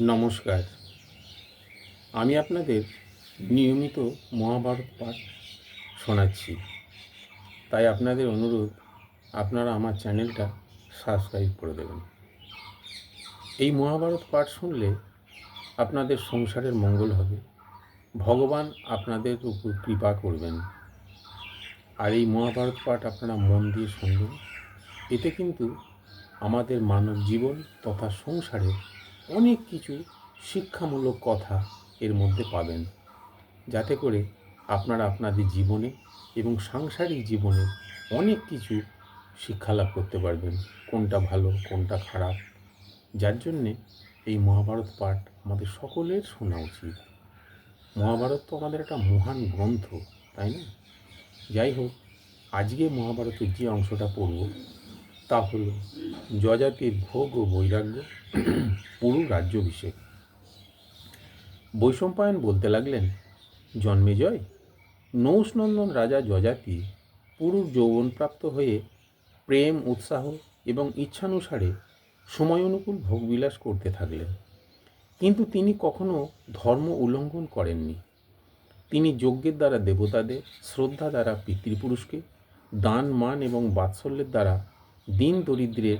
নমস্কার। আমি আপনাদের নিয়মিত মহাভারত পাঠ শোনাচ্ছি। তাই আপনাদের অনুরোধ, আপনারা আমার চ্যানেলটা সাবস্ক্রাইব করে দেবেন। এই মহাভারত পাঠ শুনলে আপনাদের সংসারের মঙ্গল হবে। ভগবান আপনাদের উপর কৃপা করবেন। আর এই মহাভারত পাঠ আপনারা মন দিয়ে শুনবেন। এতে কিন্তু আমাদের মানব জীবন তথা সংসারে অনেক কিছু শিক্ষামূলক কথা এর মধ্যে পাবেন। যাতে করে আপনারা আপনাদের জীবনে এবং সাংসারিক জীবনে অনেক কিছু শিক্ষা লাভ করতে পারবেন, কোনটা ভালো, কোনটা খারাপ। যার জন্যে এই মহাভারত পাঠ আমাদের সকলের শোনা উচিত। মহাভারত তো আমাদের একটা মহান গ্রন্থ, তাই না? যাই হোক, আজকে মহাভারতের যে অংশটা পড়ব তা হল যজাতির ভোগ ও বৈরাগ্য, পুরু রাজ্যাভিষেক বৈশম্পায়ন বলতে লাগলেন জন্মেজয় নৌষনন্দন রাজা যজাতি পুরুর যৌবনপ্রাপ্ত হয়ে প্রেম, উৎসাহ এবং ইচ্ছানুসারে সময় অনুকূল ভোগবিলাস করতে থাকলেন। কিন্তু তিনি কখনো ধর্ম উল্লঙ্ঘন করেননি। তিনি যজ্ঞের দ্বারা দেবতাদের শ্রদ্ধা দ্বারা পিতৃপুরুষকে দান, মান এবং বাৎসল্যের দ্বারা দিন দরিদ্রের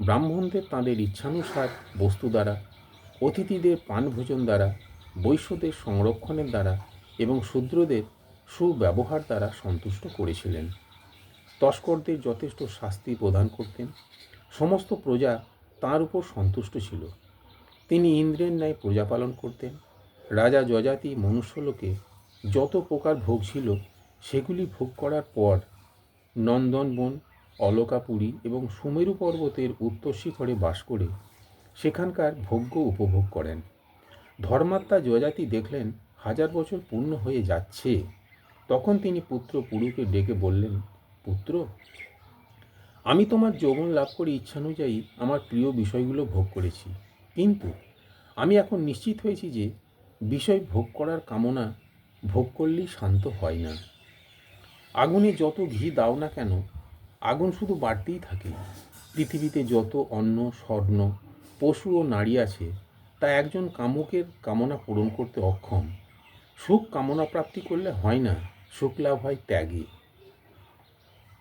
ব্রাহ্মণদের তাঁদের ইচ্ছানুসার বস্তু দ্বারা, অতিথিদের পানভোজন দ্বারা, বৈশ্যদের সংরক্ষণের দ্বারা এবং শূদ্রদের সুব্যবহার দ্বারা সন্তুষ্ট করেছিলেন। তস্করদের যথেষ্ট শাস্তি প্রদান করতেন। সমস্ত প্রজা তাঁর উপর সন্তুষ্ট ছিল। তিনি ইন্দ্রের ন্যায় প্রজা পালন করতেন। রাজা যজাতি মনুষ্যলোকে যত প্রকার ভোগ ছিল, সেগুলি ভোগ করার পর নন্দনবন অলকাপুরী এবং সুমেরু পর্বতের উত্তর শিখরে বাস করে সেখানকার ভোগ্য উপভোগ করেন। ধর্মাত্মা যজাতি দেখলেন হাজার বছর পূর্ণ হয়ে যাচ্ছে। তখন তিনি পুত্র পুরুকে ডেকে বললেন, পুত্র, আমি তোমার যৌবন লাভ করে ইচ্ছানুযায়ী আমার প্রিয় বিষয়গুলো ভোগ করেছি। কিন্তু আমি এখন নিশ্চিত হয়েছি যে বিষয় ভোগ করার কামনা ভোগ করলেই শান্ত হয় না। আগুনে যত ঘি দাও না কেন আগুন শুধু বাড়তেই থাকে। পৃথিবীতে যত অন্ন, স্বর্ণ, পশু ও নারী আছে, তা একজন কামুকের কামনা পূরণ করতে অক্ষম। সুখ কামনা প্রাপ্তি করলে হয় না, সুখ লাভ হয় ত্যাগে।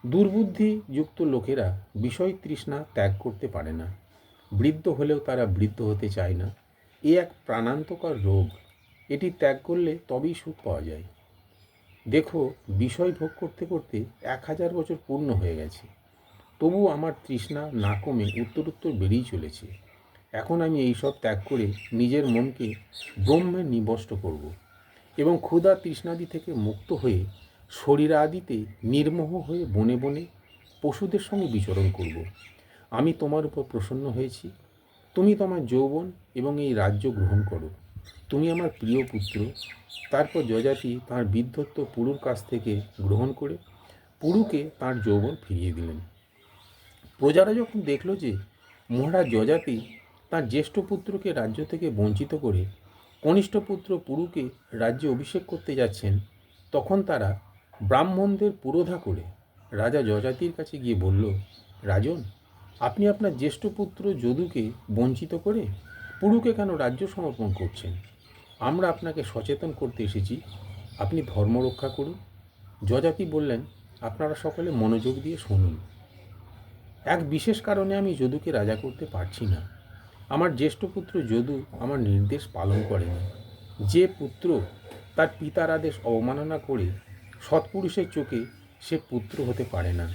দুর্বুদ্ধিযুক্ত লোকেরা বিষয় তৃষ্ণা ত্যাগ করতে পারে না। বৃদ্ধ হলেও তারা বৃদ্ধ হতে চায় না। এ এক প্রাণান্তকর রোগ। এটি ত্যাগ করলে তবেই সুখ পাওয়া যায়। দেখো, বিষয় ভোগ করতে করতে এক হাজার বছর পূর্ণ হয়ে গেছে। তবু আমার তৃষ্ণা না কমে উত্তরোত্তর বেড়েই চলেছে। এখন আমি এইসব ত্যাগ করে নিজের মনকে ব্রহ্মে নিবষ্ট করব এবং ক্ষুধা তৃষ্ণাদি থেকে মুক্ত হয়ে শরীরাদিতে নির্মোহ হয়ে বনে বনে পশুদের সঙ্গে বিচরণ করব। আমি তোমার উপর প্রসন্ন হয়েছি। তুমি তোমার যৌবন এবং এই রাজ্য গ্রহণ করো। তুমি আমার প্রিয় পুত্র। তারপর যজাতি তাঁর বিদ্ধত্ব পুরুর কাছ থেকে গ্রহণ করে পুরুকে তার যৌবন ফিরিয়ে দিলেন। প্রজারা যখন দেখল যে মহারাজ যজাতি তার জ্যেষ্ঠ পুত্রকে রাজ্য থেকে বঞ্চিত করে কনিষ্ঠ পুত্র পুরুকে রাজ্যে অভিষেক করতে যাচ্ছেন, তখন তারা ব্রাহ্মণদের পুরোধা করে রাজা যজাতির কাছে গিয়ে বলল, রাজন, আপনি আপনার জ্যেষ্ঠ পুত্র যদুকে বঞ্চিত করে পুরুকে কেন রাজ্য সমর্পণ করছেন? আমরা আপনাকে সচেতন করতে এসেছি। আপনি ধর্ম রক্ষা করুন। যজাতি বললেন, আপনারা সকলে মনোযোগ দিয়ে শুনুন। এক বিশেষ কারণে আমি যদুকে রাজা করতে পারছি না। আমার জ্যেষ্ঠ পুত্র যদু আমার নির্দেশ পালন করেনি। যে পুত্র তার পিতার আদেশ অবমাননা করে সৎপুরুষের চোখে সে পুত্র হতে পারে না।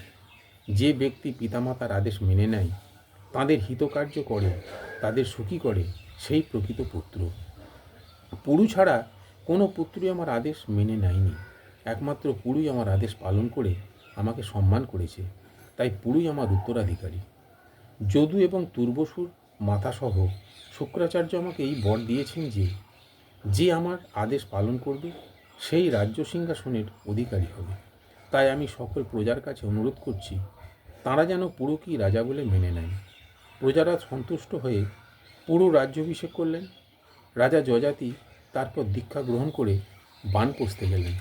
যে ব্যক্তি পিতামাতার আদেশ মেনে নেয়, তাদের হিতকার্য করে। তাদের সুখী করে সেই প্রকৃত পুত্র। পুরু ছাড়া কোনো পুত্রই আমার আদেশ মেনে নেয়নি। একমাত্র পুরুই আমার আদেশ পালন করে আমাকে সম্মান করেছে। তাই পুরুই আমার উত্তরাধিকারী। যদু এবং তুর্বসুর মাতাসহ শুক্রাচার্য আমাকে এই বর দিয়েছেন যে যে আমার আদেশ পালন করবে, সেই রাজ্য সিংহাসনের অধিকারী হবে। তাই আমি সকল প্রজার কাছে অনুরোধ করছি, তাঁরা যেন পুরোকেই রাজা বলে মেনে নেয়। প্রজারা সন্তুষ্ট হয়ে পুরো রাজ্যাভিষেক করলেন। রাজা যজাতি তারপর দীক্ষা গ্রহণ করে বান কষতে গেলেন।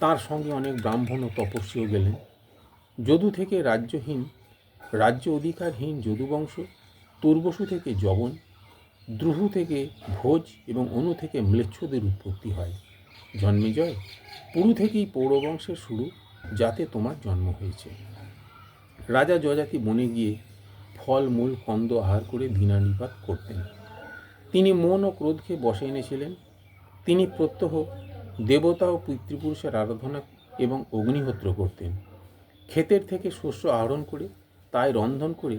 তার সঙ্গে অনেক ব্রাহ্মণ ও তপস্বীও গেলেন। যদু থেকে রাজ্যহীন, রাজ্য অধিকারহীন যদুবংশ তুর্বসু থেকে জবন দ্রুহু থেকে ভোজ এবং অনু থেকে ম্লেচ্ছদের উৎপত্তি হয়। জন্মেজয় পুরু থেকেই পৌরবংশের শুরু, যাতে তোমার জন্ম হয়েছে। রাজা যজাতি বনে গিয়ে ফল, মূল কন্দ আহার করে দিনানিপাত করতেন। তিনি মন ও ক্রোধকে বসে এনেছিলেন। তিনি প্রত্যহ দেবতা ও পিতৃপুরুষের আরাধনা এবং অগ্নিহোত্র করতেন। ক্ষেতের থেকে শস্য আহরণ করে, তাই রন্ধন করে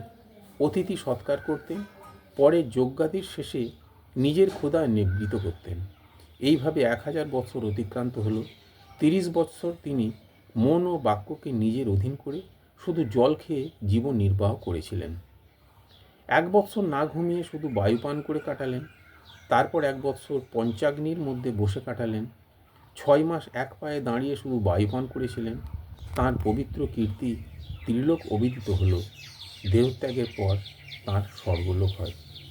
অতিথি সৎকার করতেন। পরে যজ্ঞাদির শেষে নিজের ক্ষুধায় নিবৃত করতেন। এইভাবে এক হাজার বৎসর অতিক্রান্ত হল। তিরিশ বৎসর তিনি মন ও বাক্যকে নিজের অধীন করে শুধু জল খেয়ে জীবন নির্বাহ করেছিলেন। এক বৎসর না ঘুমিয়ে শুধু বায়ু পান করে কাটালেন, তারপর এক বৎসর পঞ্চাগ্নির মধ্যে বসে কাটালেন, ছয় মাস এক পায়ে দাঁড়িয়ে শুধু বায়ুপান করেছিলেন, তাঁর পবিত্র কীর্তি ত্রিলোক অবিদিত হল, দেহত্যাগের পর তাঁর স্বর্গলোক হয়।